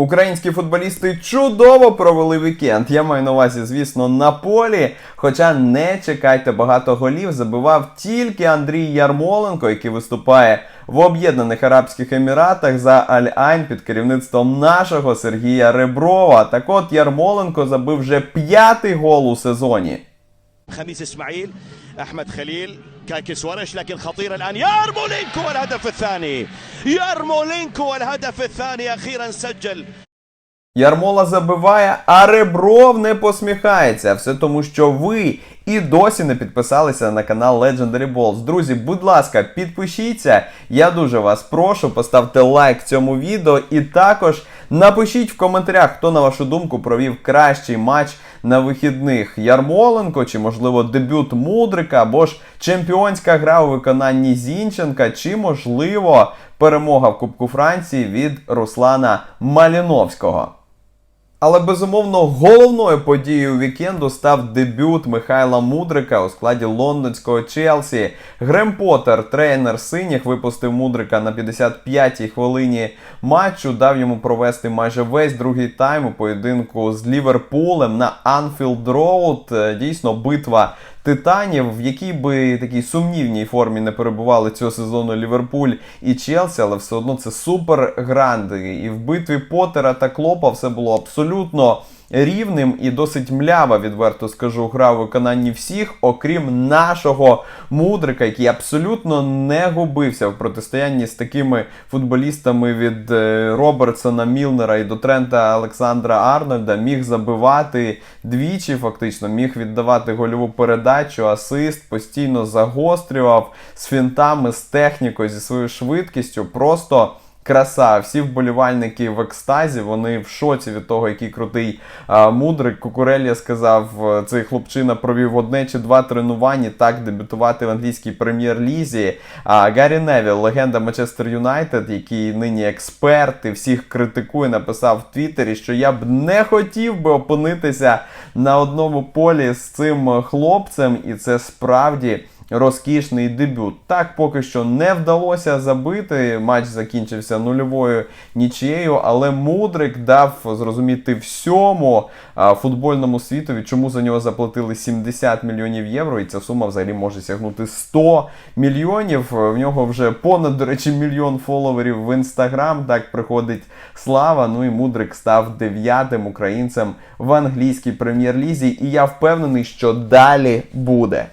Українські футболісти чудово провели вікенд. Я маю на увазі, звісно, на полі. Хоча не чекайте багато голів, забивав тільки Андрій Ярмоленко, який виступає в Об'єднаних Арабських Еміратах за Аль-Айн під керівництвом нашого Сергія Реброва. Так от Ярмоленко забив вже п'ятий гол у сезоні. خميس اسماعيل احمد خليل كاكس ورش لكن خطيره الان يارمولينكو والهدف الثاني يارمولينكو والهدف الثاني اخيرا سجل Ярмола забиває, а Ребров не посміхається. Все тому, що ви і досі не підписалися на канал Legendary Balls. Друзі, будь ласка, підпишіться. Я дуже вас прошу, поставте лайк цьому відео і також напишіть в коментарях, хто на вашу думку провів кращий матч на вихідних. Ярмоленко чи, можливо, дебют Мудрика, або ж чемпіонська гра у виконанні Зінченка, чи, можливо, перемога в Кубку Франції від Руслана Маліновського. Але безумовно головною подією вікенду став дебют Михайла Мудрика у складі лондонського Челсі. Грем Поттер, тренер синіх, випустив Мудрика на 55-й хвилині матчу, дав йому провести майже весь другий тайм у поєдинку з Ліверпулем на Анфілд Роуд. Дійсно, битва титанів, в якій би такій сумнівній формі не перебували цього сезону Ліверпуль і Челсі, але все одно це супер гранди. І в битві Поттера та Клопа все було абсолютно рівним і досить млява, відверто скажу, гра в виконанні всіх, окрім нашого мудрика, який абсолютно не губився в протистоянні з такими футболістами від е, Робертсона Мілнера і до Трента Олександра Арнольда, міг забивати двічі, фактично, міг віддавати гольову передачу, асист, постійно загострював з фінтами, з технікою, зі своєю швидкістю. Просто. Краса, всі вболівальники в екстазі, вони в шоці від того, який крутий а, мудрик. Кукурелія сказав, е, цей хлопчина провів одне чи два тренування, так дебютувати в англійській прем'єр-лізі. А Гаррі Невіл, легенда Манчестер Юнайтед, який нині експерт і всіх критикує, написав в Твіттері, що я б не хотів би опинитися на одному полі з цим хлопцем, і це справді розкішний дебют. Так поки що не вдалося забити. Матч закінчився нульовою нічією, але Мудрик дав зрозуміти всьому футбольному світові, чому за нього заплатили 70 мільйонів євро, і ця сума взагалі може сягнути 100 мільйонів. В нього вже понад, до речі, мільйон фоловерів в інстаграм. Так приходить слава. Ну і Мудрик став дев'ятим українцем в англійській прем'єр-лізі. І я впевнений, що далі буде.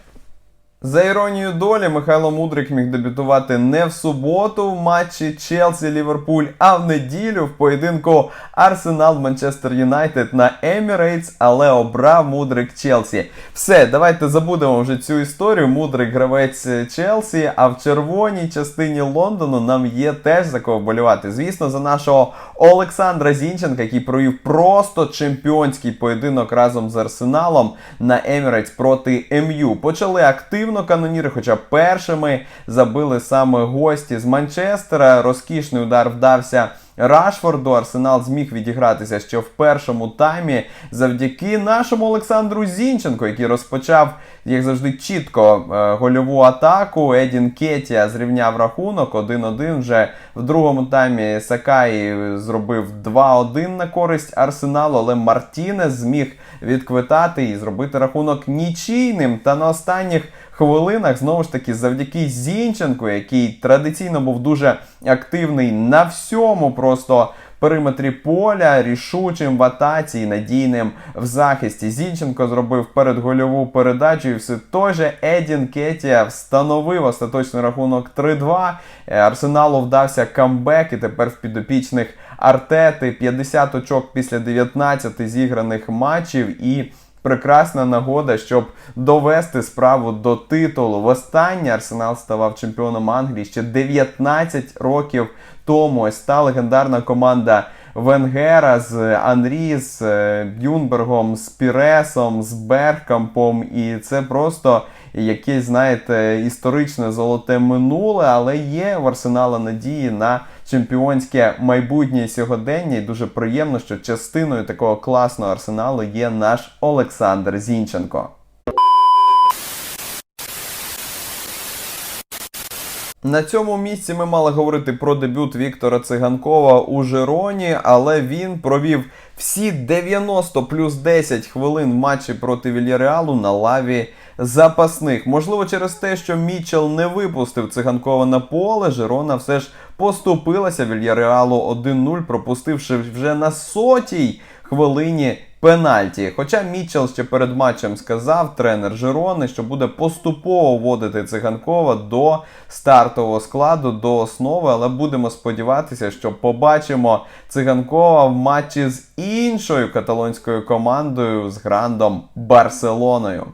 За іронією долі, Михайло Мудрик міг дебютувати не в суботу в матчі Челсі Ліверпуль, а в неділю в поєдинку Арсенал Манчестер Юнайтед на Емірейтс, але обрав Мудрик Челсі. Все, давайте забудемо вже цю історію. Мудрик гравець Челсі, а в червоній частині Лондону нам є теж за кого болювати. Звісно, за нашого Олександра Зінченка, який провів просто чемпіонський поєдинок разом з Арсеналом на Емірейтс проти МЮ. Почали активно каноніри, хоча першими забили саме гості з Манчестера. Розкішний удар вдався. Рашфорду Арсенал зміг відігратися ще в першому таймі завдяки нашому Олександру Зінченко, який розпочав, як завжди, чітко е, гольову атаку. Едін Кетія зрівняв рахунок 1-1. Вже в другому таймі Сакай зробив 2-1 на користь Арсеналу, але Мартінес зміг відквитати і зробити рахунок нічийним. Та на останніх хвилинах знову ж таки завдяки Зінченку, який традиційно був дуже активний на всьому просто периметрі поля, рішучим в атаці і надійним в захисті. Зінченко зробив передгольову передачу, і все той же Едін Кетія встановив остаточний рахунок 3-2. Е, Арсеналу вдався камбек, і тепер в підопічних Артети 50 очок після 19 зіграних матчів і прекрасна нагода, щоб довести справу до титулу. Востаннє Арсенал ставав чемпіоном Англії ще 19 років тому. Ось та легендарна команда Венгера з Анрі, з е, Бюнбергом, з Піресом, з Бергкампом. І це просто якесь, знаєте, історичне золоте минуле, але є в Арсенала надії на чемпіонське майбутнє сьогодення. І дуже приємно, що частиною такого класного арсеналу є наш Олександр Зінченко. На цьому місці ми мали говорити про дебют Віктора Циганкова у Жироні, але він провів всі 90 плюс 10 хвилин матчі проти Вільяреалу на лаві запасних. Можливо, через те, що Мічел не випустив циганкова на поле, Жирона все ж поступилася Вільяреалу 1-0, пропустивши вже на сотій хвилині пенальті. Хоча Мічел ще перед матчем сказав, тренер Жирони, що буде поступово вводити циганкова до стартового складу, до основи, але будемо сподіватися, що побачимо циганкова в матчі з іншою каталонською командою з грандом Барселоною.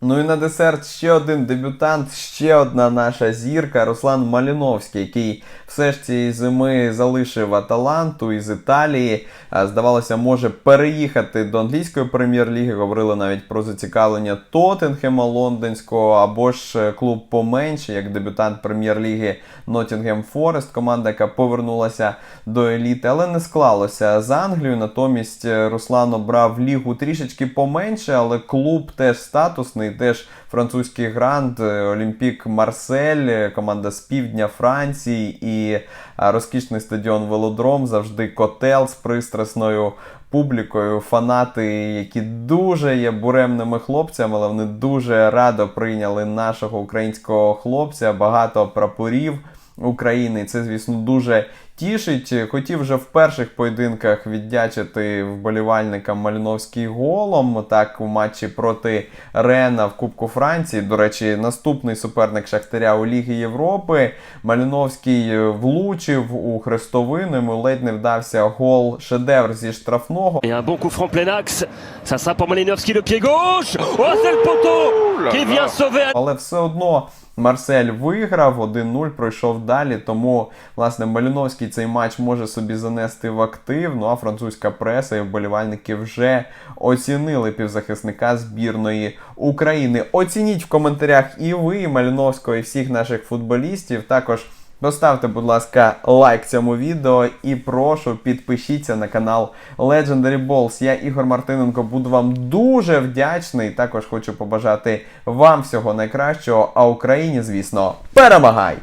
Ну і на десерт ще один дебютант, ще одна наша зірка Руслан Маліновський, який все ж цієї зими залишив Аталанту із Італії. Здавалося, може переїхати до англійської прем'єр-ліги. Говорили навіть про зацікавлення Тоттенхема лондонського або ж е, клуб поменше, як дебютант прем'єр-ліги Nottingham Forest, команда, яка повернулася до еліти, але не склалося з Англією. Натомість е, Руслан обрав лігу трішечки поменше, але клуб теж статусний, теж французький грант, е, Олімпік Марсель, е, команда з півдня Франції і розкішний стадіон Велодром, завжди котел з пристрасною публікою, фанати, які дуже є буремними хлопцями, але вони дуже радо прийняли нашого українського хлопця, багато прапорів. України. Це, звісно, дуже тішить. Хотів вже в перших поєдинках віддячити вболівальникам Маліновський голом. Так, у матчі проти Рена в Кубку Франції. До речі, наступний суперник Шахтаря у Лігі Європи. Маліновський влучив у хрестовину. Йому ледь не вдався гол шедевр зі штрафного. Un bon coup franc plein axe. Ça sera pour Malinowski, le pied gauche. Oh, c'est le poteau qui vient sauver. Але все одно Марсель виграв 1-0, пройшов далі. Тому, власне, Маліновський цей матч може собі занести в актив. Ну а французька преса і вболівальники вже оцінили півзахисника збірної України. Оцініть в коментарях і ви, і Маліновського, і всіх наших футболістів. Також. Поставте, будь ласка, лайк цьому відео і прошу підпишіться на канал Legendary Balls. Я Ігор Мартиненко буду вам дуже вдячний. Також хочу побажати вам всього найкращого, а Україні, звісно, перемагай!